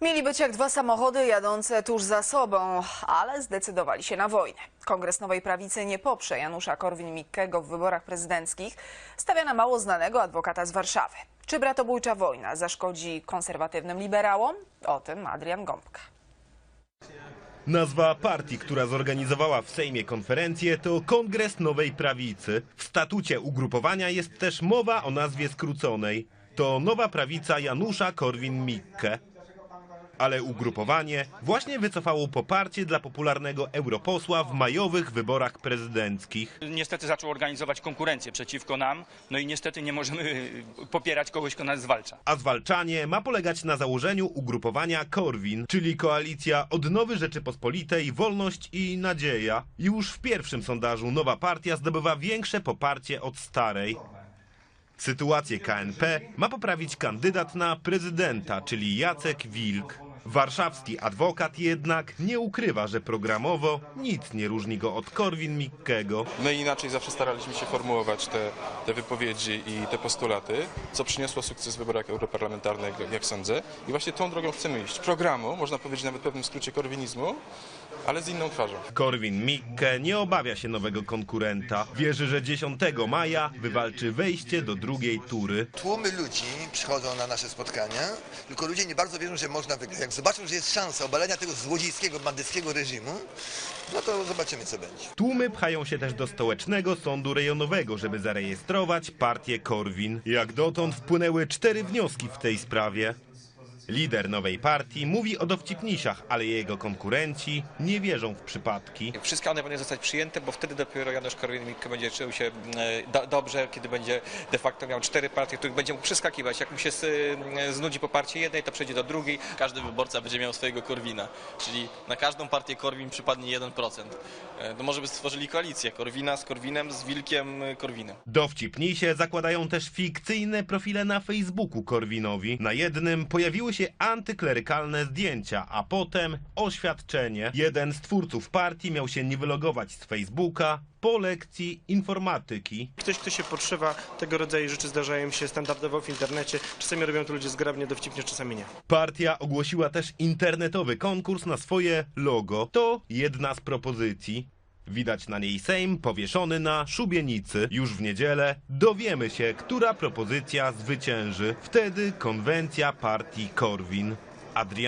Mieli być jak dwa samochody jadące tuż za sobą, ale zdecydowali się na wojnę. Kongres Nowej Prawicy nie poprze Janusza Korwin-Mikkego w wyborach prezydenckich. Stawia na mało znanego adwokata z Warszawy. Czy bratobójcza wojna zaszkodzi konserwatywnym liberałom? O tym Adrian Gąbka. Nazwa partii, która zorganizowała w Sejmie konferencję, to Kongres Nowej Prawicy. W statucie ugrupowania jest też mowa o nazwie skróconej. To Nowa Prawica Janusza Korwin-Mikke. Ale ugrupowanie właśnie wycofało poparcie dla popularnego europosła w majowych wyborach prezydenckich. Niestety zaczął organizować konkurencję przeciwko nam, no i niestety nie możemy popierać kogoś, kto nas zwalcza. A zwalczanie ma polegać na założeniu ugrupowania Korwin, czyli koalicja Odnowy Rzeczypospolitej, Wolność i Nadzieja. Już w pierwszym sondażu nowa partia zdobywa większe poparcie od starej. Sytuację KNP ma poprawić kandydat na prezydenta, czyli Jacek Wilk. Warszawski adwokat jednak nie ukrywa, że programowo nic nie różni go od Korwin-Mikkego. My inaczej zawsze staraliśmy się formułować te, te wypowiedzi i te postulaty, co przyniosło sukces w wyborach europarlamentarnych, jak- jak sądzę. I właśnie tą drogą chcemy iść. Programu, można powiedzieć nawet w pewnym skrócie korwinizmu, ale z inną twarzą. Korwin-Mikke nie obawia się nowego konkurenta. Wierzy, że 10 maja wywalczy wejście do drugiej tury. Tłumy ludzi przychodzą na nasze spotkania, tylko ludzie nie bardzo wierzą, że można wygrać. Jak zobaczą, że jest szansa obalenia tego złodziejskiego, bandyckiego reżimu, no to zobaczymy, co będzie. Tłumy pchają się też do stołecznego sądu rejonowego, żeby zarejestrować partię Korwin. Jak dotąd wpłynęły cztery wnioski w tej sprawie. Lider nowej partii mówi o dowcipnisiach, ale jego konkurenci nie wierzą w przypadki. Wszystkie one powinny zostać przyjęte, bo wtedy dopiero Janusz Korwin-Mikke będzie czuł się e, do, dobrze, kiedy będzie de facto miał cztery partie, których będzie mógł przeskakiwać. Jak mu się e, znudzi poparcie jednej, to przejdzie do drugiej. każdy wyborca będzie miał swojego Korwina, czyli na każdą partię Korwin przypadnie 1%. E, To może by stworzyli koalicję Korwina z Korwinem, z Wilkiem e, Korwinem. Dowcipnisie zakładają też fikcyjne profile na Facebooku Korwinowi. Na jednym pojawiły się antyklerykalne zdjęcia, a potem oświadczenie. Jeden z twórców partii miał się nie wylogować z Facebooka po lekcji informatyki. Ktoś, kto się podszywa, tego rodzaju rzeczy zdarzają się standardowo w internecie. Czasami robią to ludzie zgrabnie, dowcipnie, czasami nie. Partia ogłosiła też internetowy konkurs na swoje logo. To jedna z propozycji. Widać na niej Sejm powieszony na szubienicy. Już w niedzielę dowiemy się, która propozycja zwycięży. Wtedy konwencja partii Korwin. Adrian